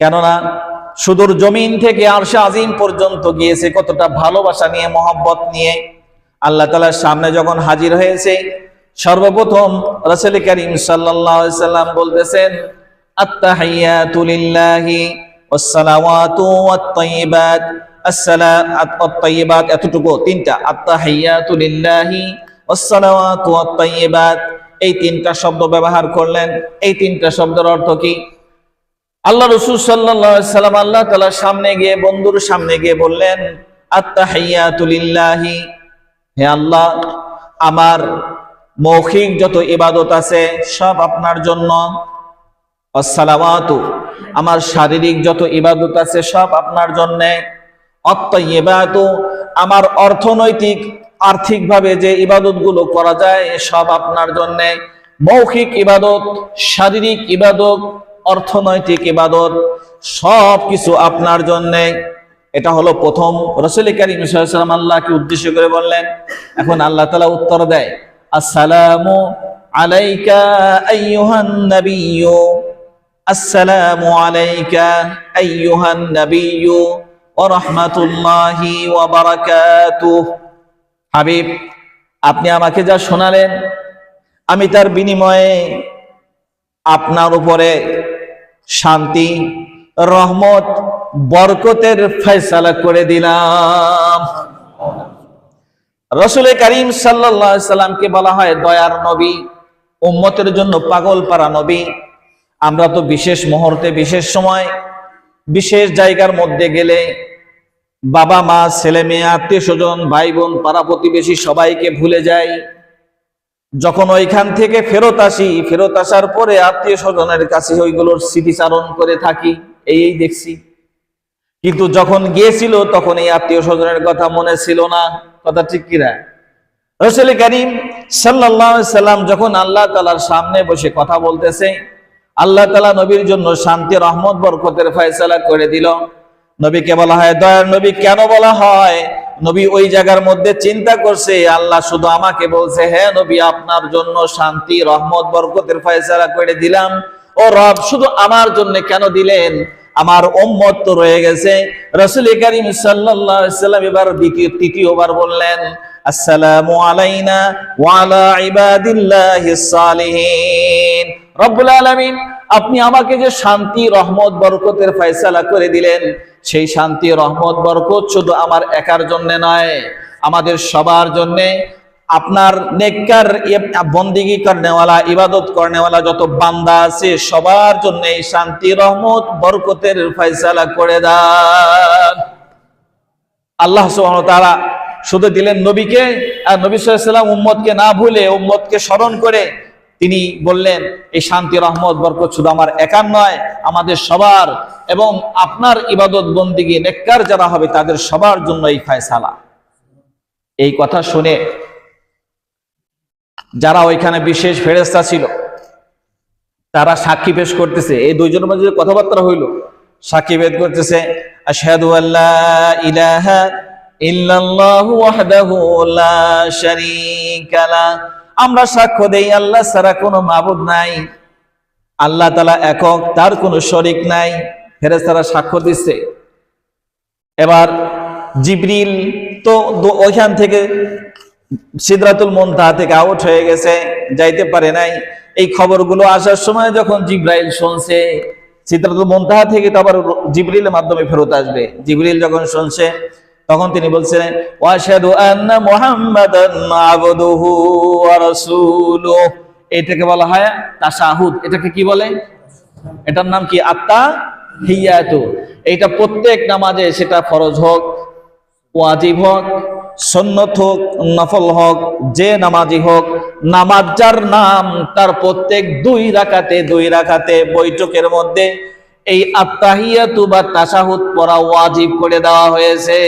কেননা সুদূর জমিন থেকে আরশে আজিম পর্যন্ত গিয়েছে কতটা ভালোবাসা নিয়ে, মহব্বত নিয়ে। আল্লাহ তালার সামনে যখন হাজির হয়েছে, সর্বপ্রথম রসুল করিম সাল্লাম বলতেছেন এতটুকু, তিনটা এই তিনটা শব্দ ব্যবহার করলেন। এই তিনটা শব্দের অর্থ কি? আল্লাহ রসুল সাল্লাম আল্লাহ তালার সামনে গিয়ে, বন্ধুর সামনে গিয়ে বললেন আত্মা আত্মাহিয়াতুলিল্লাহি হে আল্লাহ, আমার মৌখিক যত ইবাদত আছে সব আপনার জন্য। আমার শারীরিক যত ইবাদত আছে সব আপনার জন্য। আমার অর্থনৈতিক, আর্থিকভাবে যে ইবাদতগুলো করা যায় সব আপনার জন্য। মৌখিক ইবাদত, শারীরিক ইবাদত অর্থনৈতিক ইবাদত, সব কিছু আপনার জন্য। এটা হলো প্রথম। রসুল করিম সাল্লাম আল্লাহকে উদ্দেশ্য করে বললেন, এখন আল্লাহ তালা উত্তর দেয়, আসসালামু আলাইকা আসসালামু আলাইকা হাবিব, আপনি আমাকে যা শোনালেন, আমি তার বিনিময়ে আপনার উপরে শান্তি, রহমত, বরকতের ফয়সালা করে দিলাম। রসুল করিম সাল্লামকে বলা হয় দয়ার নবী, উম্মতের জন্য পাগল পারা নবী। আমরা তো বিশেষ মুহূর্তে, বিশেষ সময়, বিশেষ জায়গার মধ্যে গেলে বাবা মা ছেলে মেয়ে আত্মীয় স্বজন ভাই বোন পাড়া প্রতিবেশী সবাইকে ভুলে যাই। যখন ওইখান থেকে ফেরত আসি, ফেরত আসার পরে আত্মীয় স্বজনের কাছে ওইগুলোর স্মৃতিচারণ করে থাকি, এই দেখছি। কিন্তু যখন গিয়েছিল, তখন এই আত্মীয় স্বজনের কথা মনে ছিল না। কথা ঠিক কিনা রসুল করিম সাল্লাম যখন আল্লাহ তালার সামনে বসে কথা বলতেছে, আল্লাহ তালা নবীর জন্য শান্তি, রহমত, বরকতের ফয়সালা করে দিল। নবীকে বলা হয়, দয়ার নবী, কেন বলা হয়? নবী ওই জায়গার মধ্যে চিন্তা করছে, আল্লাহ শুধু আমাকে বলছে হ্যাঁ নবী, আপনার জন্য শান্তি, রহমত, বরকতের ফয়সালা করে দিলাম। ও রব, শুধু আমার জন্য কেন দিলেন? আমার উম্মত তো রয়ে গেছে। রসুল করিম সাল্লাম এবার দ্বিতীয়, তৃতীয়বার বললেন, আসসালামু আলাইনা ওয়ালা ইবাদিল্লাহিস সালিহিন। রব্বুল আলামিন, আপনি আমাকে যে শান্তি, রহমত, বরকতের ফয়সালা করে দিলেন সেই শান্তি, রহমত, বরকত শুধু আমার একার জন্য নয়, আমাদের সবার জন্য। আপনার নেককার বন্দিগি করনেওয়ালা, ইবাদত করনেওয়ালা যত বান্দা আছে, সবার জন্য এই শান্তি, রহমত, বরকতের ফয়সালা করে দেন। আল্লাহ তারা শুধু দিলেন নবীকে, আর নবী সাল্লাম উম্মতকে না ভুলে, উম্মতকে স্মরণ করে তিনি বললেন, এই শান্তি, রহমত, বরকত শুধু আমার একার নয়, আমাদের সবার এবং আপনার ইবাদত বন্দিগি, নেককার যারা হবে তাদের সবার জন্য এই ফায়সালা। এই কথা শুনে যারা ওইখানে বিশেষ ফেরেস্তা ছিল, তারা সাক্ষী পেশ করতেছে। এই দুইজনের মাঝে কথাবার্তা হইল, সাক্ষী বেদ করতেছে আল্লাহ ইলাহা ইল্লাল্লাহু আমরা সাক্ষ্য দেই, আল্লাহ ছাড়া কোনো মাবুদ নাই। আল্লাহ তালা একক, তার কোনো শরিক নাই। ফেরেস্তারা সাক্ষ্য দিচ্ছে। এবার জিবরিল তো ওইখান থেকে সিদ্রাতুল মন্তাহা থেকে আউট হয়ে গেছে, যাইতে পারে নাই। এই খবরগুলো আসার সময় যখন জিব্রাইল শুনছে, সিদ্রাতুল মন্তাহা থেকে তো আবার জিবরিলের মাধ্যমে ফেরত আসবে। জিবরিল যখন শুনছে, তখন তিনি রাসূলুহু। এটাকে বলা হয় তাশাহুদ। এটাকে কি বলে? এটার নাম কি? আত্মা হিয়াতু। এইটা প্রত্যেক নামাজে সেটা ফরজ হোক, ওয়াজিব হোক, সন্নত হোক, নফল হোক, যে নামাজি হোক, নামাজ যার নাম, তার প্রত্যেক দুই রাখাতে দুই রাখাতে বৈঠকের মধ্যে এই আত্মাহিয়াতু বা তাসাহুদ পড়া ওয়াজিব করে দেওয়া হয়েছে।